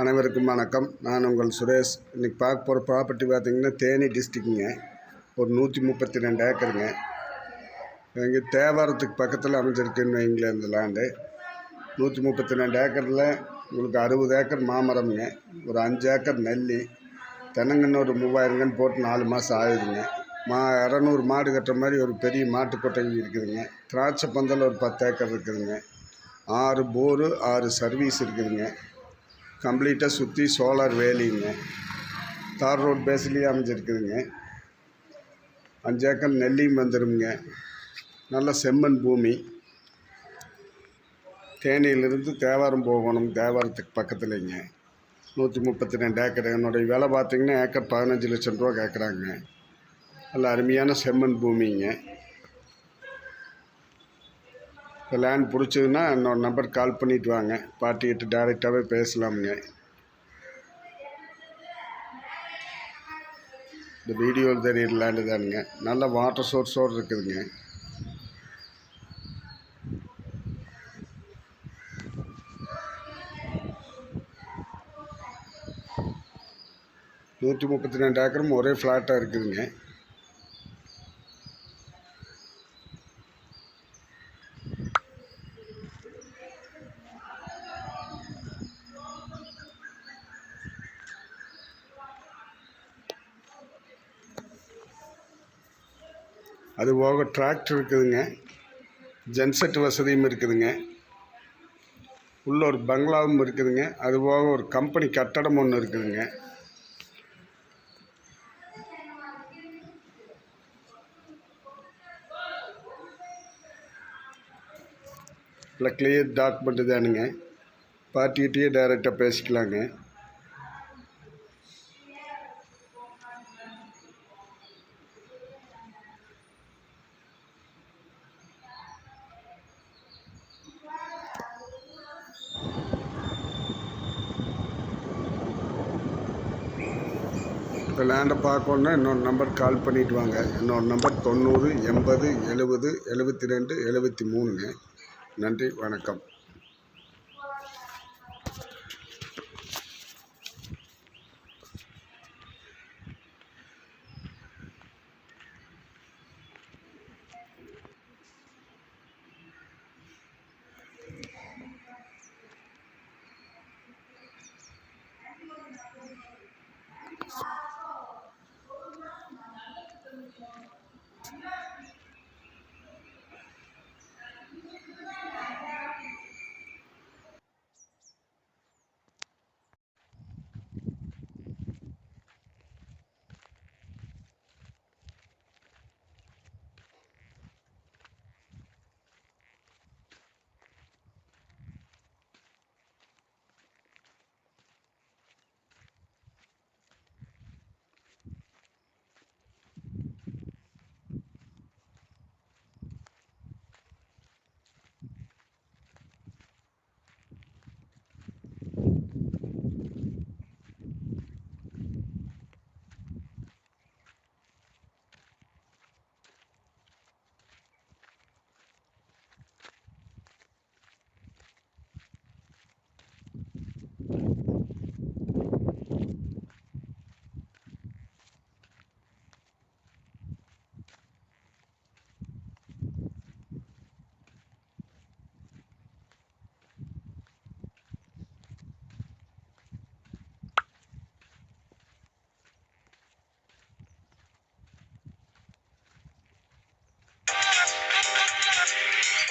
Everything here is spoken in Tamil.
அனைவருக்கும் வணக்கம். நான் உங்கள் சுரேஷ். இன்றைக்கி பார்க்க போகிற ப்ராப்பர்ட்டி பார்த்திங்கன்னா தேனி டிஸ்ட்ரிக்ட்டுங்க ஒரு நூற்றி முப்பத்தி ரெண்டு ஏக்கருங்க. இங்கே தேவாரத்துக்கு பக்கத்தில் அமைஞ்சிருக்குன்னு வைங்களேன் இந்த லேண்டு நூற்றி முப்பத்தி ரெண்டு ஏக்கரில் உங்களுக்கு அறுபது ஏக்கர் மாமரம்ங்க. ஒரு அஞ்சு ஏக்கர் நெல்லி. தென்னங்கன்று ஒரு மூவாயிரங்கன்னு போட்டு நாலு மாதம் ஆயிடுதுங்க மா இரநூறு மாடு கட்டுற மாதிரி ஒரு பெரிய மாட்டு இருக்குதுங்க. திராட்சை பந்தல் ஒரு பத்து ஏக்கர் இருக்குதுங்க. ஆறு போரு ஆறு சர்வீஸ் இருக்குதுங்க. கம்ப்ளீட்டாக சுற்றி சோலார் வேலிங்க. தார் ரோட் பேஸ்லேயே அமைஞ்சிருக்குதுங்க. அஞ்சு ஏக்கர் நெல்லியும் வந்துடுங்க நல்ல செம்மண் பூமி. தேனியிலிருந்து தேவாரம் போகணும் தேவாரத்துக்கு பக்கத்துலேங்க. நூற்றி முப்பத்தி ரெண்டு ஏக்கர். என்னுடைய விலை பார்த்திங்கன்னா ஏக்கர் பதினஞ்சு லட்சம் ரூபா கேட்குறாங்க நல்ல அருமையான செம்மண் பூமிங்க. லேண்ட் பிடிச்சதுன்னா என்னோட நம்பர் கால் பண்ணிட்டு வாங்க. பார்ட்டிகிட்ட டேரெக்டாகவே பேசலாமுங்க இந்த வீடியோவில் தெரியுற லேண்டு தானுங்க. நல்ல வாட்டர் சோர்ஸோடு இருக்குதுங்க. நூற்றி முப்பத்தி ரெண்டு ஏக்கரும் ஒரே ஃப்ளாட்டாக இருக்குதுங்க. அது போக டிராக்டர் இருக்குதுங்க. ஜென்செட் வசதியும் இருக்குதுங்க. உள்ள ஒரு பங்களாவும் இருக்குதுங்க. அது போக ஒரு கம்பெனி கட்டடம் ஒன்று இருக்குதுங்க. இல்லை கிளியர் டாக்குமெண்ட்டு தானுங்க. பார்ட்டிகிட்டேயே டைரெக்டாக பேசிக்கலாங்க. இப்போ லேண்டை பார்க்கணுன்னா இன்னொரு நம்பர் கால் பண்ணிட்டு வாங்க. இன்னொரு நம்பர் தொண்ணூறு எண்பது எழுபது எழுபத்தி ரெண்டு எழுபத்தி மூணுங்க. நன்றி வணக்கம்.